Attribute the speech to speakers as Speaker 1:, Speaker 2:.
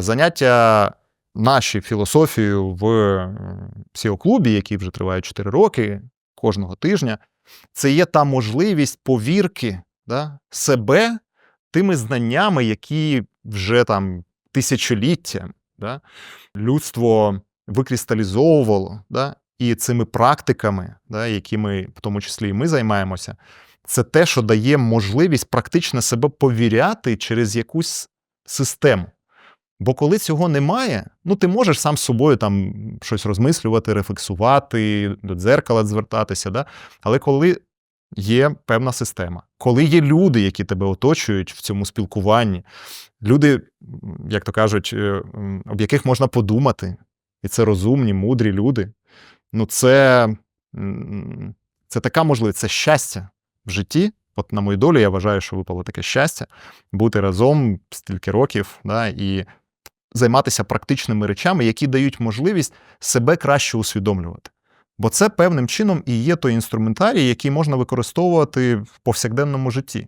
Speaker 1: Заняття наші філософією в SEO-клубі, який вже триває 4 роки кожного тижня, це є та можливість повірки да, себе тими знаннями, які вже там тисячоліття да, людство викристалізовувало, да, і цими практиками, да, якими в тому числі і ми займаємося, це те, що дає можливість практично себе повіряти через якусь систему. Бо коли цього немає, ну ти можеш сам з собою там щось розмислювати, рефлексувати, до дзеркала звертатися. Да? Але коли є певна система, коли є люди, які тебе оточують в цьому спілкуванні, люди, як то кажуть, е, об яких можна подумати, і це розумні, мудрі люди, ну це, це така можливість, це щастя в житті. От на мою долю я вважаю, що випало таке щастя бути разом стільки років, да, і займатися практичними речами, які дають можливість себе краще усвідомлювати. Бо це певним чином і є той інструментарій, який можна використовувати в повсякденному житті.